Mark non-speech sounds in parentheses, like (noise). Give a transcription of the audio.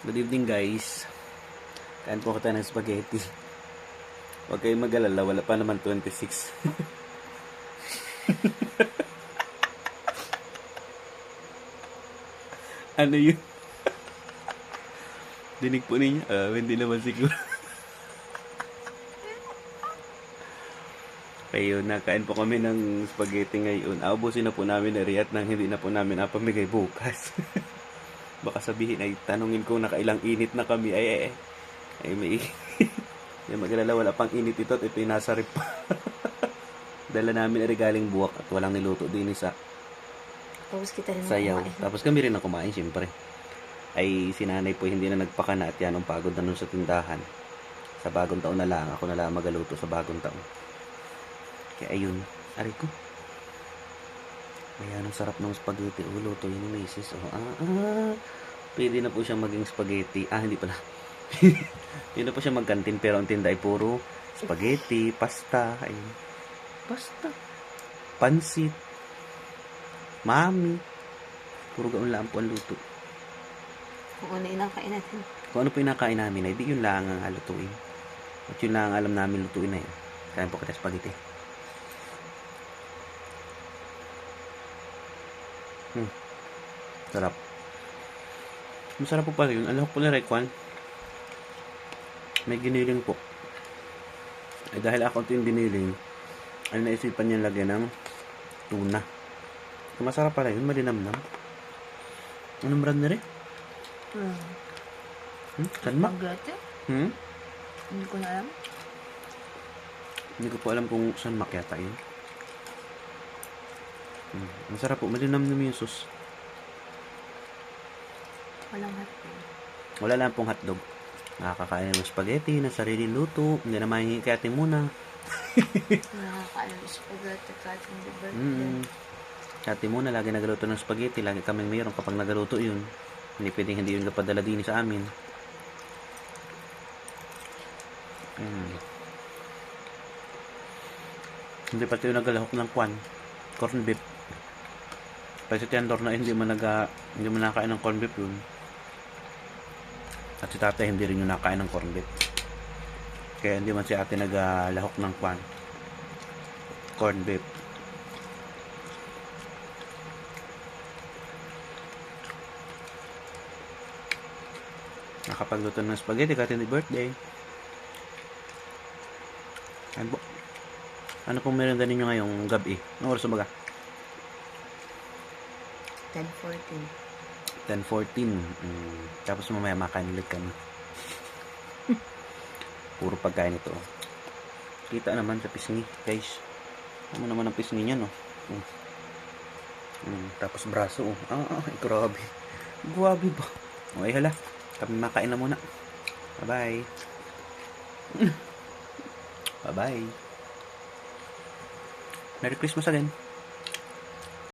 Good evening guys. Kain po kita ng spaghetti. (laughs) Huwag kayong mag-alala, wala pa naman 26. (laughs) ano yun? (laughs) Dinig po ninyo? Ah, hindi naman siguro. Kayo, nakain po kami ng spaghetti ngayon. Aubusin na po namin na riyat nang hindi na po namin napamigay bukas. Baka sabihin ay tanungin ko nakailang init na kami. Ay, ay, ay. Ay, may... (laughs) Ay, magalala, wala pang init ito at ito yung nasa rip. (laughs) Dala namin ay regaling buwak at walang niluto din sa Tapos kita rin sayaw. kumain. Tapos kami rin na kumain, siyempre. Ay, si nanay po hindi na nagpakana at yan ang pagod na nun sa tindahan. Sa bagong taon na lang, ako na lang magaluto sa bagong taon. Kaya ayun, aray ko. Ayan, ang sarap ng spaghetti. Oh, luto yun ni Macy's. Oh, ah, ah. Pwede na po siyang maging spaghetti. Ah, hindi pala. (laughs) Hindi na po siya magkantin pero ang tinda ay puro spaghetti, pasta, ayun. Pasta. Pansit. Mami. Puro gaon lang po ang luto. Kung ano yung nakain natin. Kung ano po yung nakain namin ay di yun lang ang halutuin. At yun lang ang alam namin lutuin na yun. Kain po kita spaghetti. Hmm. Sarap. Masarap po pala yun. Alam ko pala Rekwan. May giniling po. Eh dahil ako ito yung giniling, ay naisipan niya lagyan ng tuna. Masarap pala yun. Malinamnam. Anong brand na rin? Hmm. Hmm? Maglate? Hmm? Hindi ko na alam. Hindi ko po alam kung saan makyata yun. Hmm. Ang sarap po. Malinam naman yung sauce. Walang hotdog. Wala lang pong hotdog. Nakakakain ng spaghetti na sarili luto. Hindi na mahingi kay ate muna. (laughs) Nakakaalam yung spaghetti kahit hindi birthday. Mm. Ate muna lagi nagaluto ng spaghetti. Lagi kaming mayroon kapag nagaluto yun. Hindi pwedeng hindi yun kapadala din sa amin. Mm. Hindi pati yung nagalahok ng kwan. Corn beef. Kasi si Tiandor na hindi mo naga, hindi mo nakain ng corn beef yun. At si tatay hindi rin yung nakain ng corn beef. Kaya hindi man si ate nagalahok ng kwan. Corn beef. Nakapagluto ng spaghetti kahit hindi birthday. Ano po? Ano pong meron ninyo ngayong gabi? Anong oras ba? 10-14. 10.14. Mm. Tapos mamaya makain ulit kami. (laughs) Puro pagkain ito. Kita naman sa pisngi, guys. Ano naman ang pisngi niya, no? Mm. Mm. Tapos braso, oh. Ah, ah, ay, grabe. Grabe ba? Okay, hala. Kami makain na muna. Bye-bye. (laughs) Bye-bye. Merry Christmas again.